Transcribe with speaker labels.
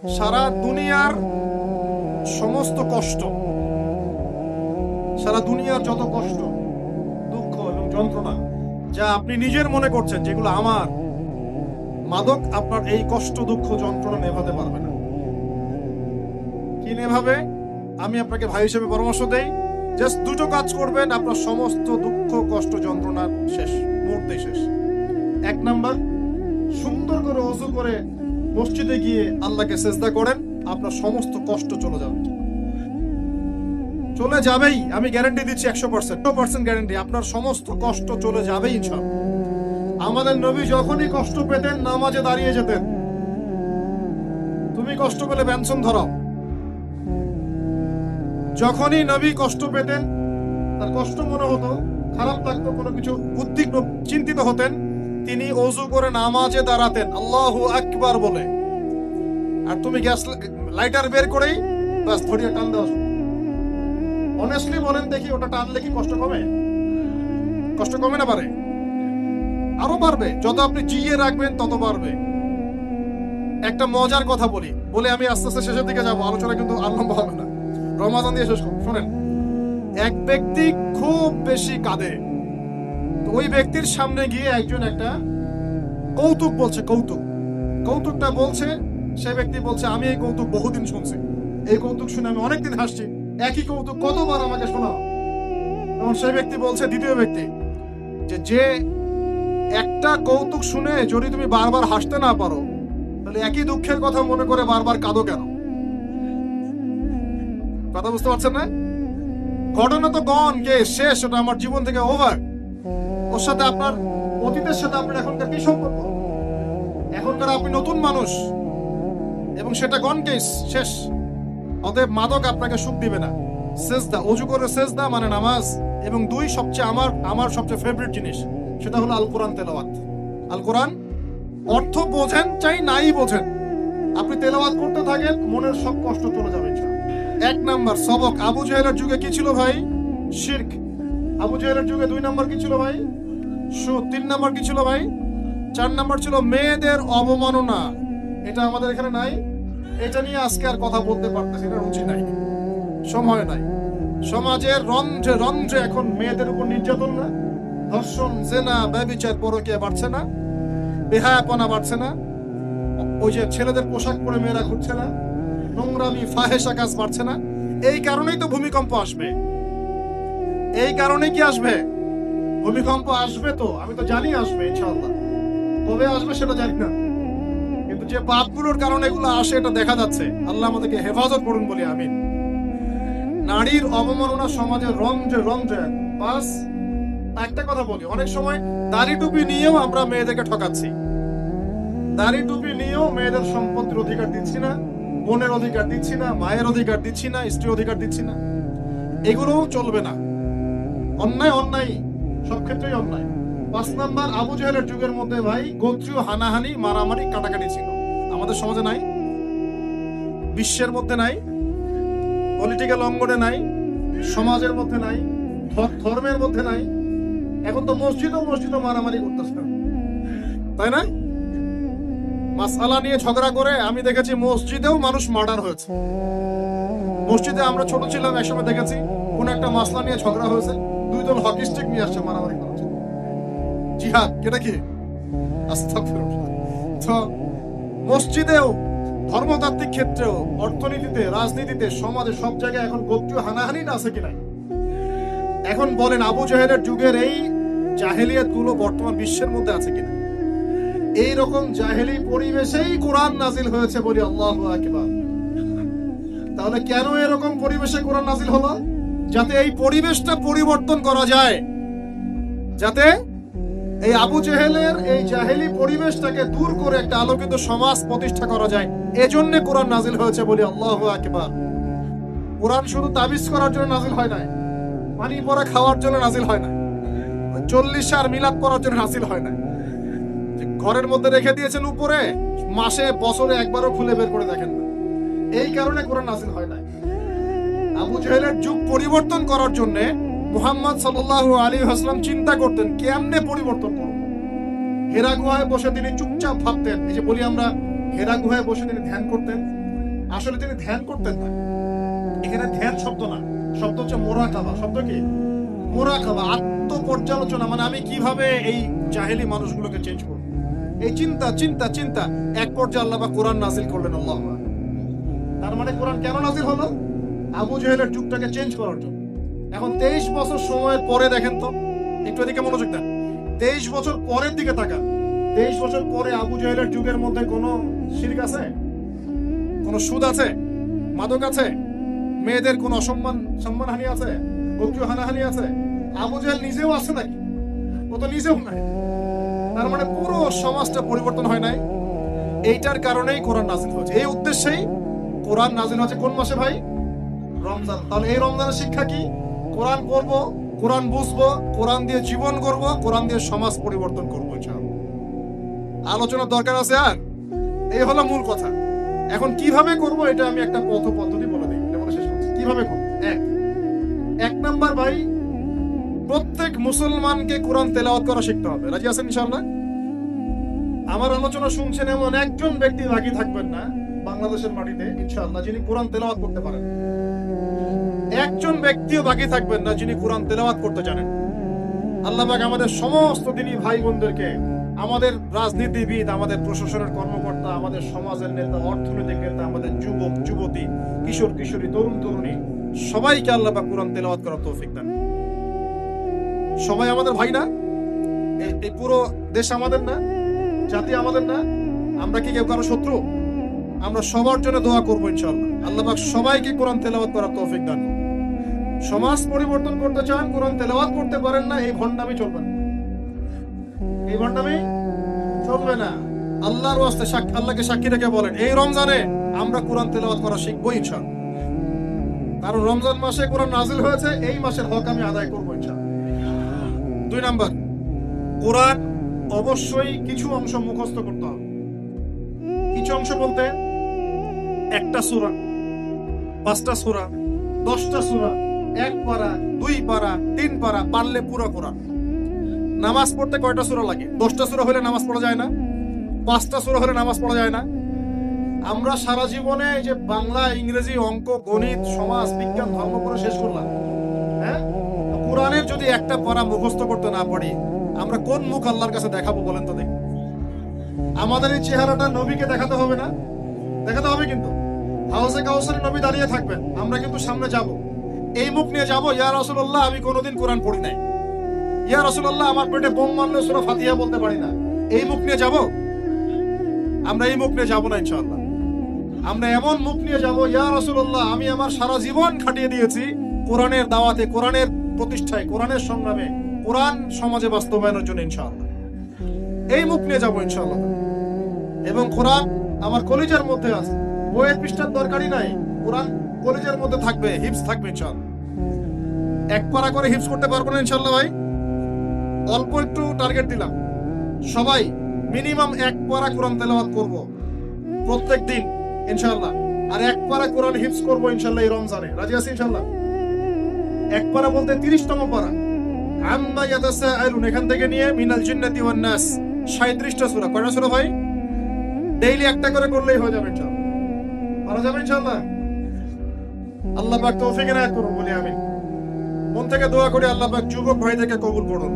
Speaker 1: সারা দুনিয়ার সমস্ত কষ্ট, সারা দুনিয়ার যত কষ্ট, দুঃখ এবং যন্ত্রণা যা আপনি নিজের মনে করছেন, যেগুলো আমার মাদক আপনার এই কষ্ট, দুঃখ, যন্ত্রণা নেভাতে পারবে না। কি নেভাবে? আমি আপনাকে ভাই হিসেবে পরামর্শ দেই, জাস্ট দুটো কাজ করবেন, আপনার সমস্ত দুঃখ, কষ্ট, যন্ত্রণা শেষ, মুহূর্তে শেষ। এক নাম্বার, সুন্দর করে অজু করে মসজিদে গিয়ে আল্লাহকে সেজদা করেন, আপনার সমস্ত কষ্ট চলে যাবে। চলে যাবেই, আমি গ্যারান্টি দিচ্ছি একশো পার্সেন্ট পার্সেন্ট গ্যারান্টি আপনার সমস্ত কষ্ট চলে যাবেই ইনশাআল্লাহ। আমাদের নবী যখনই কষ্ট পেতেন, নামাজে দাঁড়িয়ে যেতেন। তুমি কষ্ট পেলে পেনশন ধরাও। যখনই নবী কষ্ট পেতেন, তার কষ্ট মনে হতো, খারাপ লাগতো, কোনো কিছু উদ্বিগ্ন, চিন্তিত হতেন। তিনি অজু করে নামাজে দাঁড়াতেন। আল্লাহ আকবার বলে। আর তুমি গ্যাস লাইটার বের করেই বাস ধরিয়ে টান দেওয়া অনেস্টলি বলেন দেখি, ওটা টানলে কি কষ্ট কমে? কষ্ট কমে না পারে? আরও বাড়বে। যত আপনি জিয়ে রাখবেন, তত বাড়বে। একটা মজার কথা বলি। বলে আমি আস্তে আস্তে শেষের দিকে যাব। আলোচনা কিন্তু আর লম্বা হবে না। রমাদান দিয়ে শেষ শোনেন, এক ব্যক্তি খুব বেশি কাঁদে। ওই ব্যক্তির সামনে গিয়ে একজন একটা কৌতুক বলছে, কৌতুক। কৌতুকটা বলছে সে ব্যক্তি বলছে, আমি এই কৌতুক বহুদিন শুনছি। এই কৌতুক শুনে আমি অনেকদিন হাসছি। একই কৌতুক কতবার আমাকে শোনাও? তখন সেই ব্যক্তি বলছে, দ্বিতীয় ব্যক্তি, যে যে একটা কৌতুক শুনে যদি তুমি বারবার হাসতে না পারো, তাহলে একই দুঃখের কথা মনে করে বারবার কাঁদো কেন? কথা বুঝতে পারছেন না? ঘটনা তো গন গে শেষ, ওটা আমার জীবন থেকে ওভার ওর সাথে আপনার অতীতের সাথে আপনার এখনকার কি সম্পর্ক? এখনকার আপনি নতুন মানুষ। এবং সেটা গন কেস শেষ। অতএব মাদক আপনাকে সুখ দিবে না। সেজদা, অজু করে সেজদা মানে নামাজ। এবং দুই সবচেয়ে আমার আমার সবচেয়ে ফেভারিট জিনিস, সেটা হলো আল কোরআন তেলাওয়াত। আল কোরআন অর্থ বোঝেন চাই নাই বোঝেন। আপনি তেলাওয়াত করতে থাকেন, মনের সব কষ্ট চলে যাবে এক নাম্বার, সবক। আবু জাহেলের যুগে কি ছিল ভাই? শির্ক। আবু জাহেলের যুগে দুই নাম্বার কি ছিল ভাই? সুদ তিন নাম্বার কি ছিল ভাই? চার নাম্বার ছিল মেয়েদের অবমাননা। এটা আমাদের এখানে নাই। এটা নিয়ে আজকে আর কথা বলতে পারতেছি না, রুচি নাই। সময় নাই। সমাজের রন্ধ্রে রন্ধ্রে এখন মেয়েদের উপর নির্যাতন না। ধর্ষণ, জেনা, ব্যবিচার পরকে বাড়ছে না। বেহায়াপনা বাড়ছে না। ওই যে ছেলেদের পোশাক পরে মেয়েরা ঘুরছে না। নোংরামি ফাহেসা কাজ বাড়ছে না। এই কারণেই তো ভূমিকম্প আসবে। এই কারণে কি আসবে? ভূমিকম্প আসবে তো, আমি তো জানি আসবে, ইনশাআল্লাহ। কবে আসবে সেটা জানি না। কিন্তু যে পাপগুলোর কারণে এগুলো আসে, এটা দেখা যাচ্ছে। আল্লাহ আমাদেরকে হেফাজত করুন বলি আমি নারীর অবমাননা সমাজের রন্ধ্রে রন্ধ্রে বাস, একটা কথা বলি, অনেক সময় দাড়ি টুপি নিয়েও আমরা মেয়েদেরকে ঠকাচ্ছি। দাড়ি টুপি নিয়েও মেয়েদের সম্পত্তির অধিকার দিচ্ছি না, বোনের অধিকার দিচ্ছি না, মায়ের অধিকার দিচ্ছি না, স্ত্রীর অধিকার দিচ্ছি না। এগুলোও চলবে না। অন্যায় অন্যায়। সব ক্ষেত্রেই অন্যায়। পাঁচ নাম্বার, আবু জাহেলের যুগের মধ্যে ভাই গোত্রীয় হানাহানি, মারামারি, কাটাকাটি ছিল। আমাদের সমাজে নাই, বিশ্বের মধ্যে নাই পলিটিক্যাল অঙ্গনে নাই, সমাজের মধ্যে নাই ধর্মের মধ্যে নাই। এখন তো মসজিদও মসজিদও মারামারি করতেছে। তাই না? মাসালা নিয়ে ঝগড়া করে আমি দেখেছি মসজিদেও মানুষ মার্ডার হয়েছে। মসজিদে আমরা ছোট ছিলাম, একসময় দেখেছি কোন একটা মাসলা নিয়ে ঝগড়া হয়েছে। দুই দল হকি স্টিক নিয়ে আসছে মারামারি করার জন্য। জিহাদ এটা কি। তো, মসজিদেও, ধর্মতাত্ত্বিক ক্ষেত্রেও, অর্থনীতিতে, রাজনীতিতে, সমাজে সব জায়গায় এখন গোত্রীয় হানাহানিটা আছে কি নাই? এখন বলেন আবু জাহেলের যুগের এই জাহেলিয়াতগুলো বর্তমান বিশ্বের মধ্যে আছে কিনা এই রকম জাহেলি পরিবেশেই কোরআন নাজিল হয়েছে বলি আল্লাহ আকবার। তাহলে কেন এরকম পরিবেশে কোরআন নাজিল হলো? যাতে এই পরিবেশটা পরিবর্তন করা যায়। যাতে এই আবু জেহেলের এই জাহেলি পরিবেশটাকে দূর করে একটা আলোকিত সমাজ প্রতিষ্ঠা করা যায়। এজন্য কোরআন নাজিল হয়েছে বলি আল্লাহ আকবার। কোরআন শুধু তাবিজ করার জন্য নাজিল হয় নাই, পানি পরে খাওয়ার জন্য নাজিল হয় না চল্লিশ আর মিলাপ করার জন্য নাজিল হয় না ঘরের মধ্যে রেখে দিয়েছেন উপরে, মাসে, বছরে একবারও খুলে বের করে দেখেন না। এই কারণে কোরআন নাজিল হয় না আবু জাহেলের যুগ পরিবর্তন করার জন্য মুহাম্মদ সাল্লাল্লাহু আলাইহি হাসলাম চিন্তা করতেন, কেমনে পরিবর্তন করব? হেরা গুহায় বসে তিনি চুপচাপ ভাবতেন। এই যে বলি আমরা, হেরা গুহায় বসে তিনি ধ্যান করতেন। আসলে তিনি ধ্যান করতেন না। এখানে ধ্যান শব্দ না। শব্দ হচ্ছে মোরাকাবা। শব্দ কি? মোরা খাবা আত্মপর্যালোচনা। মানে আমি কীভাবে এই জাহেলি মানুষগুলোকে চেঞ্জ করব? এই চিন্তা চিন্তা চিন্তা। এক পর্যায়ে আল্লাহ বা কোরআন নাজিল করলেন, আল্লাহ তার মানে কোরআন কেন নাজিল হলো? আবু জাহেলের যুগটাকে চেঞ্জ করার জন্য। এখন তেইশ বছর সময়ের পরে দেখেন তো, একটু এদিকে মনোযোগ দেন। তেইশ বছর পরের দিকে তাকান। তেইশ বছর পরে আবু জাহেলের যুগের মধ্যে কোনো শিরক আছে? কোনো সুদ আছে? মাদক আছে? মেয়েদের কোনো অসম্মান, সম্মানহানি আছে? বক্রিয় হানাহানি আছে? আবু জাহেল নিজেও আছে নাকি? ও তো নিজেও নাই। তার মানে পুরো সমাজটা পরিবর্তন হয় নাই। এইটার কারণেই কোরআন নাজিল হয়েছে। এই উদ্দেশ্যেই কোরআন নাজিল হয়েছে কোন মাসে ভাই? রমজান। তাহলে এই রমজানের শিক্ষা কি? কোরআন পড়ব, কোরআন বুঝব, কোরআন দিয়ে জীবন করব কোরআন দিয়ে সমাজ পরিবর্তন করব আলোচনার দরকার আছে আর? এই হলো মূল কথা। এখন কীভাবে করব এটা আমি একটা পথ পদ্ধতি বলে দিই। কীভাবে করব? এক এক নাম্বার ভাই, প্রত্যেক মুসলমানকে কোরআন তেলাওয়াত করা শিখতে হবে। রাজি আছেন ইনশাআল্লাহ? আমার আলোচনা শুনছেন এমন একজন ব্যক্তি বাকি থাকবেন না বাংলাদেশের মাটিতে, ইনশাআল্লাহ, যিনি কোরআন তেলাওয়াত করতে পারেন। একজন ব্যক্তিও বাকি থাকবেন না যিনি কোরআন তেলাওয়াত করতে জানেন। আল্লাহ পাক আমাদের সমস্ত দিনই ভাই বোনদেরকে আমাদের রাজনীতিবিদ, আমাদের প্রশাসনের কর্মকর্তা, আমাদের সমাজের নেতা, অর্থনৈতিক নেতা, আমাদের যুবক, যুবতী, কিশোর, কিশোরী, তরুণ, তরুণী, সবাইকে আল্লাহ পাক কোরআন তেলাওয়াত করার তৌফিক দেন। সবাই আমাদের ভাই না? এই পুরো দেশ আমাদের না? জাতি আমাদের না? আমরা কি কেউ কারও শত্রু? আমরা সবার জন্য দোয়া করব ইনশাআল্লাহ। আল্লাহ পাক সবাইকে কোরআন তেলাওয়াত করার তৌফিক দান। সমাজ পরিবর্তন করতে চান, কোরআন তেলাওয়াত করতে পারেন না, এই ভণ্ডামি চলবে না। এই ভণ্ডামি চলবে না। আল্লাহর ওয়াস্তে সাক্ষী আল্লাহকে সাক্ষী রেখে বলেন, এই রমজানে আমরা কোরআন তেলাওয়াত করা শিখব ইনশাআল্লাহ। কারণ রমজান মাসে কোরআন নাজিল হয়েছে, এই মাসের হক আমি আদায় করব ইনশাআল্লাহ। দুই নাম্বার, কোরআন অবশ্যই কিছু অংশ মুখস্থ করতে হবে। কিছু অংশ বলতে একটা সূরা, পাঁচটা সূরা, দশটা সূরা, এক পারা, দুই পারা, তিন পারা, পারলে পুরো কোরআন। নামাজ পড়তে কয়টা সূরা লাগে? দশটা সূরা হলে নামাজ পড়া যায় না? পাঁচটা সূরা হলে নামাজ পড়া যায় না? আমরা সারা জীবনে এই যে বাংলা, ইংরেজি, অঙ্ক, গণিত, সমাজ, বিজ্ঞান, ধর্ম পড়ে শেষ করলাম। হ্যাঁ? কোরআনের যদি একটা পারা মুখস্থ করতে না পারি, আমরা কোন মুখ আল্লাহর কাছে দেখাবো বলেন তো দেখি? আমাদের এই চেহারাটা নবীকে দেখাতে হবে না? দেখাতে হবে কিন্তু। হাউসে কাউসারে নবী দাঁড়িয়ে থাকবেন। আমরা কিন্তু সামনে যাব। এই মুখ নিয়ে যাব, ইয়া রাসূলুল্লাহ, আমি কোনোদিন কোরআন পড়ি নাই। ইয়া রাসূলুল্লাহ, আমার পেটে বোম মারলে সূরা ফাতিহা বলতে পারি না। এই মুখ নিয়ে যাব? আমরা এই মুখ নিয়ে যাব না, ইনশাআল্লাহ। আমরা এমন মুখ নিয়ে যাব, ইয়া রাসূলুল্লাহ, আমি আমার সারা জীবন খাটিয়ে দিয়েছি কোরআনের দাওয়াতে, কোরআনের প্রতিষ্ঠায়, কোরআনের সংগ্রামে, কোরআন সমাজে বাস্তবায়নের জন্য, ইনশাআল্লাহ। এই মুখ নিয়ে যাব, ইনশাআল্লাহ। এবং কোরআন আমার কলেজের মধ্যে আছে। বইয়ের পৃষ্ঠার দরকারই নাই। কোরআন কলেজের মধ্যে থাকবে হিপস থাকবে ইনশাআল্লাহ। এক পারা করে হিপস করতে পারব না ইনশাআল্লাহ ভাই। অল্প একটু টার্গেট দিলাম। সবাই মিনিমাম এক পারা কোরআন তেলাওয়াত করব প্রত্যেক দিন, ইনশাআল্লাহ। আর এক পারা কোরআন হিপস করব ইনশাআল্লাহ এই রমজানে। রাজি আছি ইনশাআল্লাহ? এক পারা বলতে 30 তম পারা। আম্মা ইয়াতাসাআলুন, এখান থেকে নিয়ে মিনাল জিন্নাতি ওয়ান নাস। 37টা সূরা। কয়টা সূরা ভাই? ডেইলি একটা করে করলেই হয়ে যাবে ইনশাআল্লাহ। পারা যাবে ইনশাল্লাহ আল্লাহ পাক তৌফিক এনায়েত করুন, বলি আমি মন থেকে দোয়া করি আল্লাহ পাক যুবক ভাই থেকে কবুল করুন।